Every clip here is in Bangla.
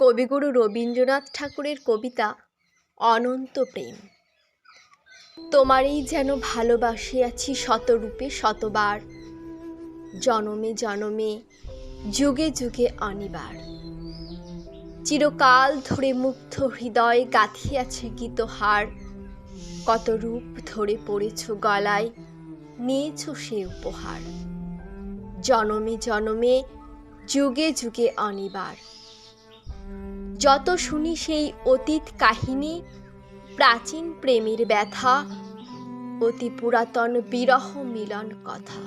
কবিগুরু রবীন্দ্রনাথ ঠাকুরের কবিতা অনন্ত প্রেম। তোমারই যেন ভালোবাসিয়াছি শতরূপে শতবার, জনমে জনমে, যুগে যুগে অনিবার। চিরকাল ধরে মুগ্ধ হৃদয় গাঁথিয়াছে গীতহার, কত রূপ ধরে পড়েছ গলায় নিয়েছ সে উপহার। জনমে জনমে, যুগে যুগে অনিবার। যত শুনি সেই অতীত কাহিনী, প্রাচীন প্রেমের ব্যথা, অতি পুরাতন বিরহ মিলন কথা।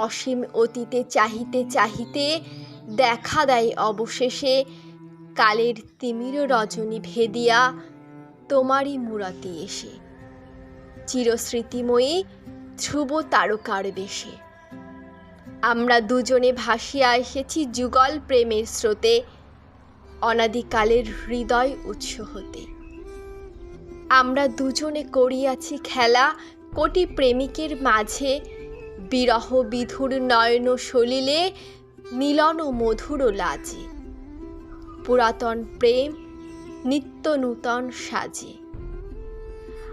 অসীম অতীতে চাহিতে চাহিতে দেখা দেয় অবশেষে, কালের তিমির রজনী ভেদিয়া তোমারই মূরতি এসে। চিরস্মৃতিময়ী ধ্রুব তারকার বেশে। আমরা দুজনে ভাসিয়া এসেছি যুগল প্রেমের স্রোতে। অনাদিকালের হৃদয় উৎস হতে। আমরা দুজনে করিয়াছি খেলা, কোটি প্রেমিকের মাঝে, বিরহ বিধুর নয়ন সলিলে, মিলন ও মধুর লাজে। পুরাতন প্রেম নিত্য নূতন সাজে।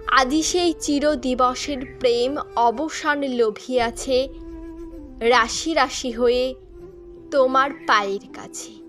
আদি সেই চির দিবসের প্রেম অবসান লোভিয়াছে, রাশি রাশি হয়ে তোমার পায়ের কাছে।